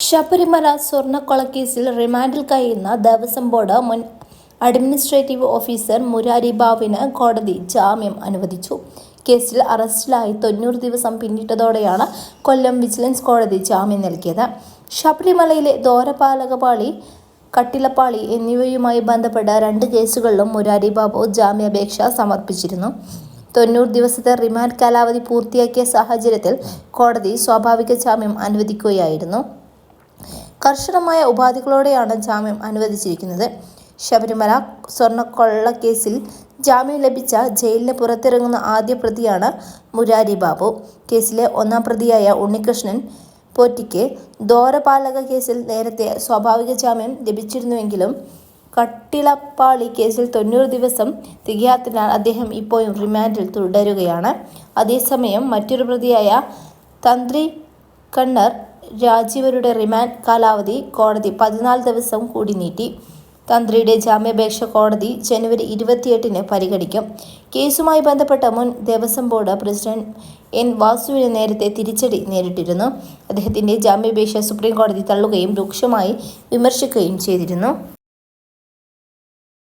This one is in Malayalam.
ശബരിമല സ്വർണക്കൊളക്കേസിൽ റിമാൻഡിൽ കഴിയുന്ന ദേവസ്വം ബോർഡ് മുൻ അഡ്മിനിസ്ട്രേറ്റീവ് ഓഫീസർ മുരാരി ബാബുവിന് കോടതി ജാമ്യം അനുവദിച്ചു. കേസിൽ അറസ്റ്റിലായി തൊണ്ണൂറ് ദിവസം പിന്നിട്ടതോടെയാണ് കൊല്ലം വിജിലൻസ് കോടതി ജാമ്യം നൽകിയത്. ശബരിമലയിലെ ദോരപാലകപാളി കട്ടിലപ്പാളി എന്നിവയുമായി ബന്ധപ്പെട്ട രണ്ട് കേസുകളിലും മുരാരി ബാബു ജാമ്യാപേക്ഷ സമർപ്പിച്ചിരുന്നു. തൊണ്ണൂറ് ദിവസത്തെ റിമാൻഡ് കാലാവധി പൂർത്തിയാക്കിയ സാഹചര്യത്തിൽ കോടതി സ്വാഭാവിക ജാമ്യം അനുവദിക്കുകയായിരുന്നു. കർശനമായ ഉപാധികളോടെയാണ് ജാമ്യം അനുവദിച്ചിരിക്കുന്നത്. ശബരിമല സ്വർണക്കൊള്ളക്കേസിൽ ജാമ്യം ലഭിച്ച ജയിലിന് പുറത്തിറങ്ങുന്ന ആദ്യ പ്രതിയാണ് മുരാരി ബാബു. കേസിലെ ഒന്നാം പ്രതിയായ ഉണ്ണികൃഷ്ണൻ പോറ്റിക്ക് ദോരപാലക കേസിൽ നേരത്തെ സ്വാഭാവിക ജാമ്യം ലഭിച്ചിരുന്നുവെങ്കിലും കട്ടിളപ്പാളി കേസിൽ തൊണ്ണൂറ് ദിവസം തികയാത്തതിനാൽ അദ്ദേഹം ഇപ്പോഴും റിമാൻഡിൽ തുടരുകയാണ്. അതേസമയം മറ്റൊരു പ്രതിയായ തന്ത്രി കണ്ണർ രാജീവരുടെ റിമാൻഡ് കാലാവധി കോടതി പതിനാല് ദിവസം കൂടി നീട്ടി. തന്ത്രിയുടെ ജാമ്യാപേക്ഷ കോടതി ജനുവരി ഇരുപത്തിയെട്ടിന് പരിഗണിക്കും. കേസുമായി ബന്ധപ്പെട്ട മുൻ ദേവസ്വം ബോർഡ് പ്രസിഡന്റ് എൻ വാസുവിന് നേരത്തെ തിരിച്ചടി നേരിട്ടിരുന്നു. അദ്ദേഹത്തിന്റെ ജാമ്യാപേക്ഷ സുപ്രീം കോടതി തള്ളുകയും രൂക്ഷമായി വിമർശിക്കുകയും ചെയ്തിരുന്നു.